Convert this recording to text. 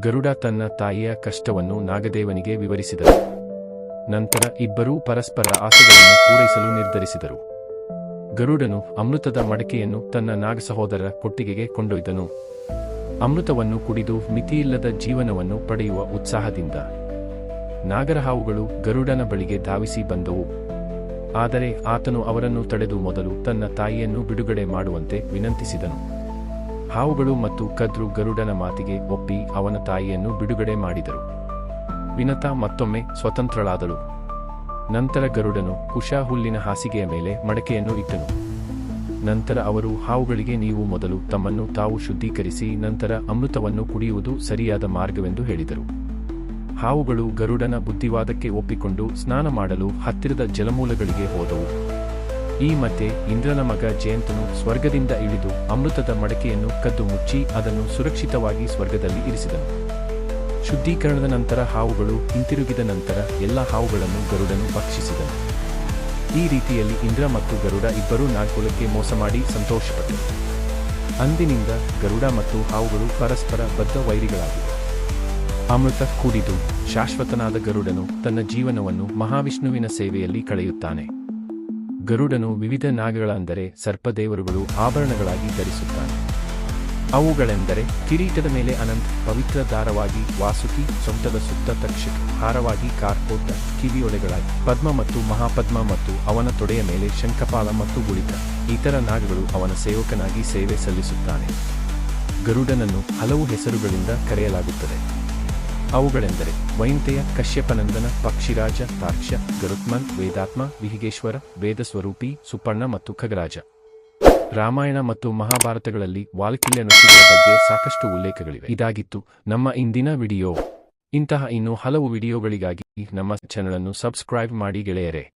ಗರುಡ ತನ್ನ ತಾಯಿಯ ಕಷ್ಟವನ್ನು ನಾಗದೇವನಿಗೆ ವಿವರಿಸಿದರು ನಂತರ ಇಬ್ಬರೂ ಪರಸ್ಪರ ಆಸೆಗಳನ್ನು ಪೂರೈಸಲು ನಿರ್ಧರಿಸಿದರು. ಗರುಡನು ಅಮೃತದ ಮಡಕೆಯನ್ನು ತನ್ನ ನಾಗಸಹೋದರ ಕೊಟ್ಟಿಗೆಗೆ ಕೊಂಡೊಯ್ದನು. ಅಮೃತವನ್ನು ಕುಡಿದು ಮಿತಿಯಿಲ್ಲದ ಜೀವನವನ್ನು ಪಡೆಯುವ ಉತ್ಸಾಹದಿಂದ ನಾಗರಹಾವುಗಳು ಗರುಡನ ಬಳಿಗೆ ಧಾವಿಸಿ ಬಂದವು. ಆದರೆ ಆತನು ಅವರನ್ನು ತಡೆದು ಮೊದಲು ತನ್ನ ತಾಯಿಯನ್ನು ಬಿಡುಗಡೆ ಮಾಡುವಂತೆ ವಿನಂತಿಸಿದನು. ಹಾವುಗಳು ಮತ್ತು ಕದ್ರು ಗರುಡನ ಮಾತಿಗೆ ಒಪ್ಪಿ ಅವನ ತಾಯಿಯನ್ನು ಬಿಡುಗಡೆ ಮಾಡಿದರು. ವಿನತಾ ಮತ್ತೊಮ್ಮೆ ಸ್ವತಂತ್ರಳಾದಳು. ನಂತರ ಗರುಡನು ಕುಶಾ ಹುಲ್ಲಿನ ಹಾಸಿಗೆಯ ಮೇಲೆ ಮಡಕೆಯನ್ನು ಇಟ್ಟನು. ನಂತರ ಅವರು ಹಾವುಗಳಿಗೆ ನೀವು ಮೊದಲು ತಮ್ಮನ್ನು ತಾವು ಶುದ್ಧೀಕರಿಸಿ ನಂತರ ಅಮೃತವನ್ನು ಕುಡಿಯುವುದು ಸರಿಯಾದ ಮಾರ್ಗವೆಂದು ಹೇಳಿದರು. ಹಾವುಗಳು ಗರುಡನ ಬುದ್ಧಿವಾದಕ್ಕೆ ಒಪ್ಪಿಕೊಂಡು ಸ್ನಾನ ಮಾಡಲು ಹತ್ತಿರದ ಜಲಮೂಲಗಳಿಗೆ ಹೋದವು. ಈ ಮಧ್ಯೆ ಇಂದ್ರನ ಮಗ ಜಯಂತನು ಸ್ವರ್ಗದಿಂದ ಇಳಿದು ಅಮೃತದ ಮಡಕೆಯನ್ನು ಕದ್ದು ಮುಚ್ಚಿ ಅದನ್ನು ಸುರಕ್ಷಿತವಾಗಿ ಸ್ವರ್ಗದಲ್ಲಿ ಇರಿಸಿದನು. ಶುದ್ಧೀಕರಣದ ನಂತರ ಹಾವುಗಳು ಹಿಂತಿರುಗಿದ ನಂತರ ಎಲ್ಲ ಹಾವುಗಳನ್ನು ಗರುಡನು ಭಕ್ಷಿಸಿದನು. ಈ ರೀತಿಯಲ್ಲಿ ಇಂದ್ರ ಮತ್ತು ಗರುಡ ಇಬ್ಬರೂ ನಾಲ್ಕುಲಕ್ಕೆ ಮೋಸ ಮಾಡಿ ಸಂತೋಷಪಟ್ಟರು. ಅಂದಿನಿಂದ ಗರುಡ ಮತ್ತು ಹಾವುಗಳು ಪರಸ್ಪರ ಬದ್ಧ ವೈರಿಗಳಾಗಿವೆ ಅಮೃತ ಕೂಡಿದು ಶಾಶ್ವತನಾದ ಗರುಡನು ತನ್ನ ಜೀವನವನ್ನು ಮಹಾವಿಷ್ಣುವಿನ ಸೇವೆಯಲ್ಲಿ ಕಳೆಯುತ್ತಾನೆ. ಗರುಡನು ವಿವಿಧ ನಾಗಗಳಂದರೆ ಸರ್ಪದೇವರುಗಳು ಆಭರಣಗಳಾಗಿ ಧರಿಸುತ್ತಾನೆ. ಅವುಗಳೆಂದರೆ ಕಿರೀಟದ ಮೇಲೆ ಅನಂತ್ ಪವಿತ್ರ ದಾರವಾಗಿ ವಾಸುಕಿ, ಸೊಂಟದ ಸುತ್ತ ತಕ್ಷಕ, ಹಾರವಾಗಿ ಕಾರ್ಕೋಟ ಕಿವಿಯೊಳೆಗಳಾಗಿ ಪದ್ಮ ಮತ್ತು ಮಹಾಪದ್ಮ ಮತ್ತು ಅವನ ತೊಡೆಯ ಮೇಲೆ ಶಂಖಪಾಲ ಮತ್ತು ಗುಳಿತ ಇತರ ನಾಗಗಳು ಅವನ ಸೇವಕನಾಗಿ ಸೇವೆ ಸಲ್ಲಿಸುತ್ತಾನೆ. ಗರುಡನನ್ನು ಹಲವು ಹೆಸರುಗಳಿಂದ ಕರೆಯಲಾಗುತ್ತದೆ. ಅವುಗಳೆಂದರೆ ವೈಂತೆಯ, ಕಶ್ಯಪನಂದನ, ಪಕ್ಷಿರಾಜ, ತಾಕ್ಷ, ಗರುತ್ಮನ್, ವೇದಾತ್ಮ, ವಿಹಿಗೇಶ್ವರ, ವೇದಸ್ವರೂಪಿ, ಸುಪರ್ಣ ಮತ್ತು ಖಗರಾಜ. ರಾಮಾಯಣ ಮತ್ತು ಮಹಾಭಾರತಗಳಲ್ಲಿ ವಾಲ್ಕಿಲ್ಯ ನೃತ್ಯಗಳ ಬಗ್ಗೆ ಸಾಕಷ್ಟು ಉಲ್ಲೇಖಗಳಿವೆ. ಇದಾಗಿತ್ತು ನಮ್ಮ ಇಂದಿನ ವಿಡಿಯೋ. ಇಂತಹ ಇನ್ನೂ ಹಲವು ವಿಡಿಯೋಗಳಿಗಾಗಿ ನಮ್ಮ ಚಾನಲ್ ಅನ್ನು ಸಬ್ಸ್ಕ್ರೈಬ್ ಮಾಡಿ ಗೆಳೆಯರೆ.